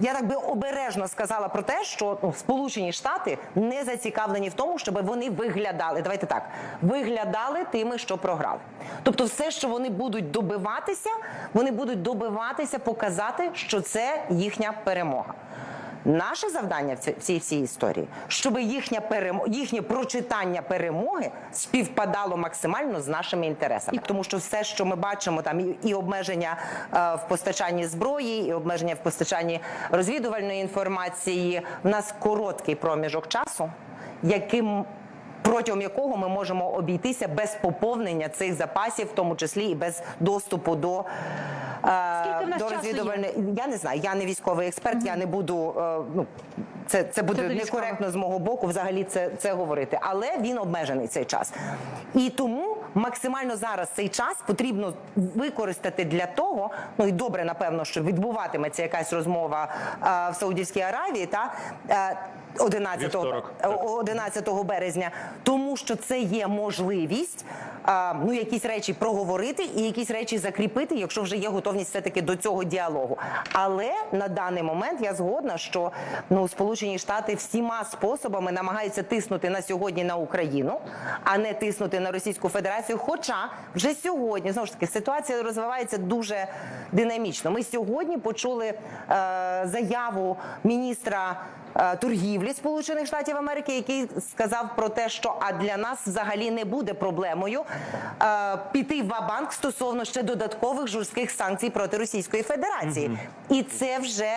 я так би обережно сказала про те, що ну, Сполучені Штати не зацікавлені в тому, щоб вони виглядали. Давайте так виглядали тими, що програли. Тобто, все, що вони будуть добиватися, вони будуть добиватися показати, що це їхня перемога. Наше завдання в цій всій історії, щоб їхня перемо... їхнє прочитання перемоги співпадало максимально з нашими інтересами, тому що все, що ми бачимо, там і, обмеження е, в постачанні зброї, і обмеження в постачанні розвідувальної інформації, в нас короткий проміжок часу, яким протягом якого ми можемо обійтися без поповнення цих запасів, в тому числі і без доступу до. Скільки в нас до часу є? я не знаю, я не військовий експерт, я не буду. е, Ну це, це буде Це некоректно з мого боку взагалі це, це говорити, але він обмежений цей час. І тому максимально зараз цей час потрібно використати для того. Ну і добре, напевно, що відбуватиметься якась розмова е, в Саудівській Аравії та. е, 11, Вівторок, е, 11 березня, тому що це є можливість а, ну якісь речі проговорити і якісь речі закріпити, якщо вже є готовність все таки до цього діалогу. Але на даний момент я згодна, що ну Сполучені Штати всіма способами намагаються тиснути на сьогодні на Україну, а не тиснути на Російську Федерацію. Хоча вже сьогодні знову ж таки ситуація розвивається дуже динамічно. Ми сьогодні почули е, заяву міністра е, торгівлі Сполучених Штатів Америки, який сказав про те, що а для нас взагалі не буде проблемою е, піти в банк стосовно ще додаткових жорстких санкцій проти Російської Федерації, і це вже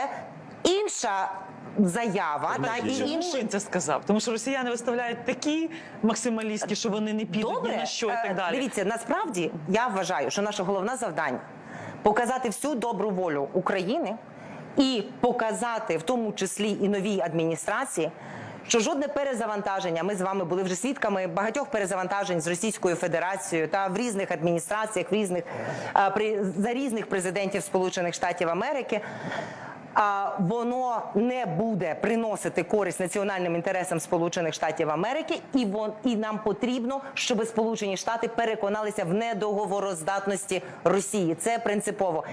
інша. Заява та і інший це сказав? Тому що росіяни виставляють такі максималістські, що вони не підуть ні на що і Е, так далі. Дивіться, насправді я вважаю, що наше головне завдання показати всю добру волю України і показати, в тому числі і новій адміністрації. Що жодне перезавантаження, ми з вами були вже свідками багатьох перезавантажень з Російською Федерацією та в різних адміністраціях, в різних при за різних президентів Сполучених Штатів Америки. А воно не буде приносити користь національним інтересам Сполучених Штатів Америки, і вон і нам потрібно, щоб Сполучені Штати переконалися в недоговороздатності Росії. Це принципово.